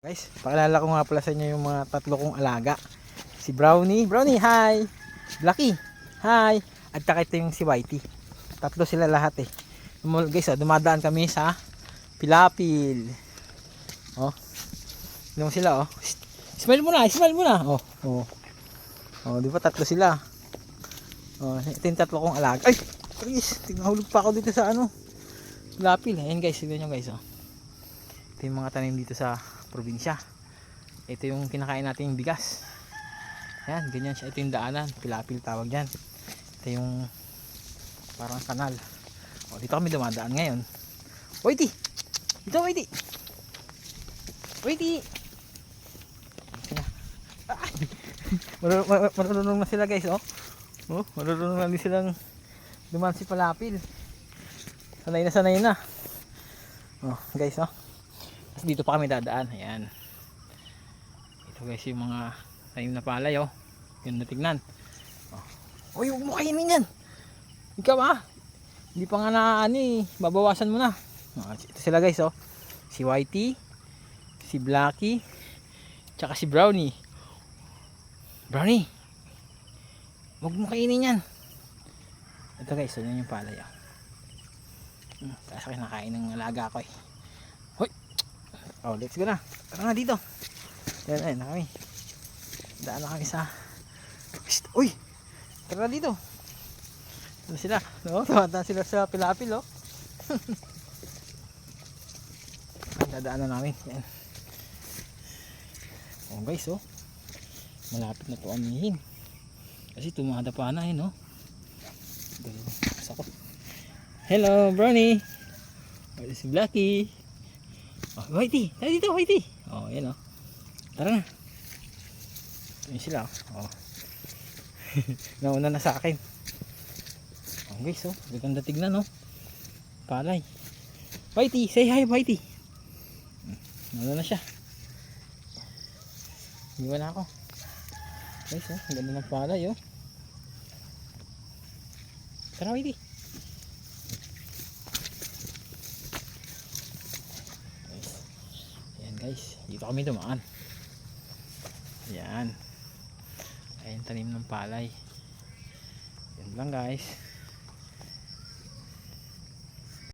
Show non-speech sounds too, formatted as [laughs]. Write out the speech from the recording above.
Guys, pakilala ko nga pala sa inyo yung mga tatlo kong alaga. Si Brownie. Brownie, hi! Blacky, hi! At saka ito yung si Whitey. Tatlo sila lahat eh. Guys, oh, dumadaan kami sa Pilapil. Oh. Mo sila, oh. Smile mo na, smile mo na. Oh, oh. Oh, di ba tatlo sila? Oh, ito yung tatlo kong alaga. Ay! Please, tingnan pa ako dito sa ano. Pilapil. Ayan guys, tignan nyo guys, oh. Ito yung mga tanim dito sa probinsya. Ito yung kinakain natin yung bigas. Yan, ganyan siya. Ito yung daanan. Pilapil tawag dyan. Ito yung parang kanal. O, dito kami dumadaan ngayon. Waiti! Dito, Waiti! Waiti! Marunong mar- marunong na sila guys, oh. Oh, marunong na din silang dumaan si Palapil. Sanay na sanay na. Oh, guys, oh. Dito pa kami dadaan. Ayan. Ito guys yung mga tanim na palay oh. Yun natignan. Oh. Uy, huwag mo kainin yan. Ikaw ah. Hindi pa nga na ano eh. Babawasan mo na. Oh, ito sila guys oh. Si Whitey. Si Blacky. Tsaka si Brownie. Brownie. Huwag mo kainin yan. Ito guys, yun yung palay oh. Hmm, Tapos kinakain ng alaga ko eh. Oh, let's go na. Tara na dito. Yan, ayun na kami. Daan na kami sa... Psst, uy! Tara na dito. Ano sila? No? [laughs] Tumataan sila sa pilapil, oh. [laughs] Dadaan na namin. Yan. Oh, guys, oh. Malapit na to amihin. Kasi tumada pa na, eh, no? Basta ko. Hello, Brownie! Oh, si Blacky. Oh, Whitey! Tara dito, Whitey! Oh, yan oh. Tara na. Yan sila oh. oh. [laughs] Nauna na sa akin. Oh, guys oh. Gaganda tignan oh. Palay. Whitey! Say hi, Whitey! Hmm, Nauna na siya. Iwan ako. Guys oh. Ganda ng palay oh. Tara, Whitey! Ayan guys, dito kami dumaan. Ayan. Ayan tanim ng palay. Yan lang guys.